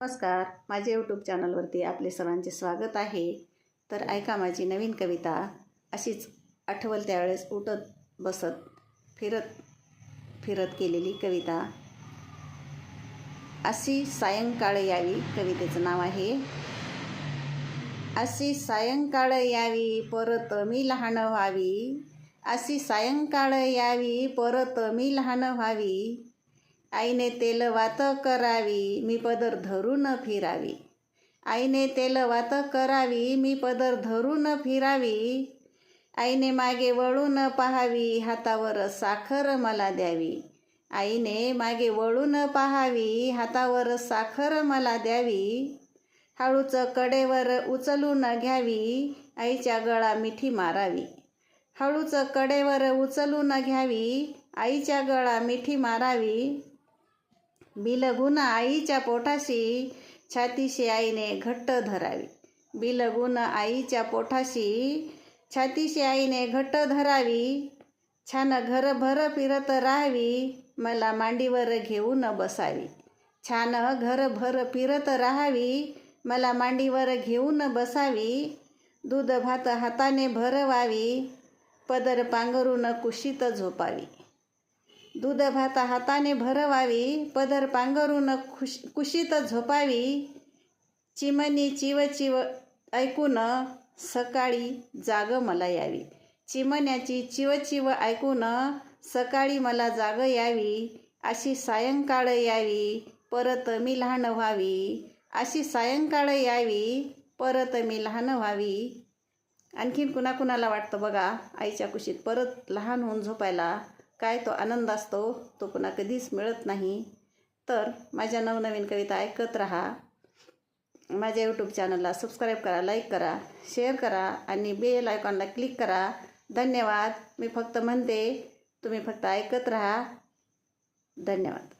नमस्कार. माझ्या यूट्यूब चॅनलवरती आपले सर्वांचे स्वागत आहे. तर ऐका माझी नवीन कविता. अशीच आठवल त्यावेळेस उठत बसत फिरत फिरत केलेली कविता. अशी सायंकाळ यावी कवितेचं नाव आहे. अशी सायंकाळ यावी परत मी लहान व्हावी. अशी सायंकाळ यावी परत मी लहान व्हावी. आईने तेल वात करावी मी पदर धरून फिरावी. आईने तेल वात करावी मी पदर धरून फिरावी. आईने मागे वळून पाहावी हातावर साखर मला द्यावी. आईने मागे वळून पाहावी हातावर साखर मला द्यावी. हळूच कडेवर उचलून घ्यावी आईच्या गळा मिठी मारावी. हळूच कडेवर उचलून घ्यावी आईच्या गळा मिठी मारावी. बिलगुण आईच्या पोटाशी छातीशी आईने घट्ट धरावी. बिलगुण आईच्या पोटाशी छातीशी आईने घट्ट धरावी. छान घरभर फिरत राहावी. मला मांडीवर घेऊन बसावी. छान घरभर फिरत राहावी. मला मांडीवर घेऊन बसावी. दूध भात हाताने भरवावी. पदर पांघरून कुशीत झोपावी. दूध भात हाताने भरवावी पदर पांघरून खुश कुशीत झोपावी. चिमणी चिव चिव ऐकून सकाळी जाग मला यावी. चिमण्याची चिव चिव ऐकून सकाळी मला जाग यावी. अशी सायंकाळ यावी परत मी लहान व्हावी. अशी सायंकाळ यावी परत मी लहान व्हावी. आणखीन कुणाकुणाला वाटतं बघा आईच्या कुशीत परत लहान होऊन झोपायला. काय तो आनंद असतो तो पुन्हा कधीच मिळत नाही. तर माझ्या नवनवीन कविता ऐकत राहा. माझ्या यूट्यूब चॅनलला सबस्क्राईब करा लाईक करा शेअर करा आणि बेल आयकॉनला क्लिक करा. धन्यवाद. मी फक्त म्हणते तुम्ही फक्त ऐकत राहा. धन्यवाद.